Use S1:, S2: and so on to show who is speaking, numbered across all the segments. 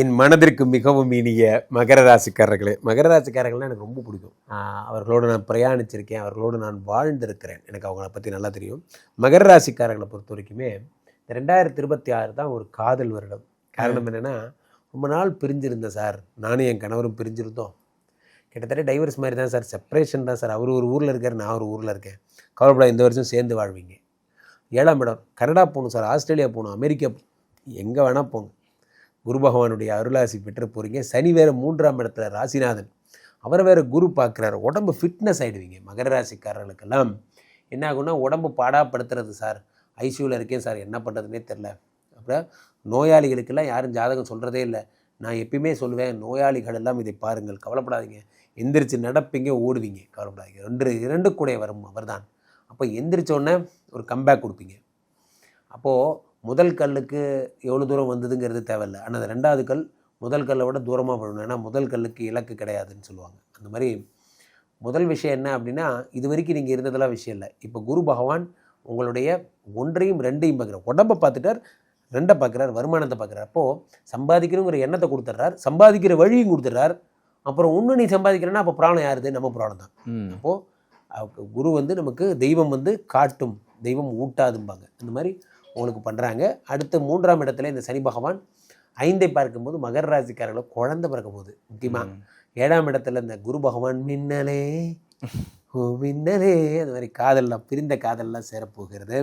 S1: என் மனதிற்கு மிகவும் இனிய மகர ராசிக்காரர்களே. மகர ராசிக்காரர்கள்னால் எனக்கு ரொம்ப பிடிக்கும். அவர்களோடு நான் பிரயாணிச்சிருக்கேன். அவர்களோடு நான் வாழ்ந்திருக்கிறேன். எனக்கு அவங்கள பற்றி நல்லா தெரியும். மகர ராசிக்காரர்களை பொறுத்த வரைக்குமே ரெண்டாயிரத்தி இருபத்தி ஆறு தான் ஒரு காதல் வருடம். காரணம் என்னென்னா ரொம்ப நாள் பிரிஞ்சிருந்தேன் சார். நானும் என் கணவரும் பிரிஞ்சிருந்தோம். கிட்டத்தட்ட டைவர்ஸ் மாதிரி தான் சார். செப்பரேஷன் தான் சார். அவர் ஒரு ஊரில் இருக்கார் நான் ஒரு ஊரில் இருக்கேன். கவலைப்படா இந்த வருஷம் சேர்ந்து வாழ்வீங்க. ஏழாம் இடம். கனடா போகணும் சார். ஆஸ்திரேலியா போகணும். அமெரிக்கா எங்கே வேணால் போங்க. குரு பகவானுடைய அருளாசி பெற்று போகிறீங்க சனி வேறு மூன்றாம் இடத்துல ராசிநாதன். அவரை வேறு குரு பார்க்குறாரு. உடம்பு ஃபிட்னஸ் ஆகிடுவீங்க மகர ராசிக்காரர்களுக்கெல்லாம் என்ன ஆகும்னா உடம்பு பாடாப்படுத்துறது சார். ஐசியூவில் இருக்கேன் சார். என்ன பண்ணுறதுனே தெரில அப்புறம் நோயாளிகளுக்கெல்லாம் யாரும் ஜாதகம் சொல்கிறதே இல்லை. நான் எப்பயுமே சொல்லுவேன் நோயாளிகள் எல்லாம் இதை பாருங்கள். கவலைப்படாதீங்க. எந்திரிச்சு நடப்பீங்க ஓடுவீங்க. கவலைப்படாதீங்க. ரெண்டு இரண்டு கூட வரும். அவர்தான். அப்போ எந்திரிச்சோடனே ஒரு கம்பேக் கொடுப்பீங்க. அப்போது முதல் கல்லுக்கு எவ்வளோ தூரம் வந்ததுங்கிறது தேவையில்லை. ஆனால் அந்த ரெண்டாவது கல் முதல் கல்லை விட தூரமாக போடணும். ஏன்னா முதல் கல்லுக்கு இலக்கு கிடையாதுன்னு சொல்லுவாங்க. அந்த மாதிரி முதல் விஷயம் என்ன அப்படின்னா இது வரைக்கும் நீங்கள் இருந்ததெல்லாம் விஷயம் இல்லை. இப்போ குரு பகவான் உங்களுடைய ஒன்றையும் ரெண்டையும் பார்க்குறார். உடம்பை பார்த்துட்டார் ரெண்டை பார்க்குறார் வருமானத்தை பார்க்குறார். அப்போது சம்பாதிக்கணுங்கிற எண்ணத்தை கொடுத்துட்றார் சம்பாதிக்கிற வழியும் கொடுத்துட்றார். அப்புறம் ஒன்று நீ சம்பாதிக்கிறேன்னா அப்போ பிராணம் யாருது? நம்ம பிராணம் தான். அப்போது குரு வந்து நமக்கு தெய்வம் வந்து காட்டும் தெய்வம் ஊட்டாதும்பாங்க. இந்த மாதிரி உங்களுக்கு பண்ணுறாங்க அடுத்து மூன்றாம் இடத்துல இந்த சனி பகவான் ஐந்தை பார்க்கும்போது மகர ராசிக்காரர்களை குழந்தை பிறக்கும் போது முக்கியமாக. ஏழாம் இடத்துல இந்த குரு பகவான் மின்னலே ஓ மின்னலே அந்த மாதிரி காதல்லாம் பிரிந்த காதல்லாம் சேரப்போகிறது.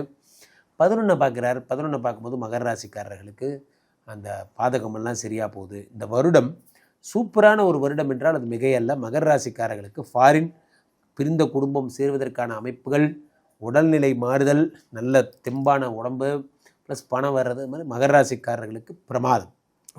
S1: பதினொன்றை பார்க்குறாரு. பதினொன்றை பார்க்கும்போது மகர ராசிக்காரர்களுக்கு அந்த பாதகமெல்லாம் சரியாக போகுது. இந்த வருடம் சூப்பரான ஒரு வருடம் என்றால் அது மிகையல்ல. மகர ராசிக்காரர்களுக்கு ஃபாரின் பிரிந்த குடும்பம் சேர்வதற்கான அமைப்புகள் உடல்நிலை மாறுதல் நல்ல தெம்பான உடம்பு ப்ளஸ் பணம் வர்றது மாதிரி மகராசிக்காரர்களுக்கு பிரமாதம்.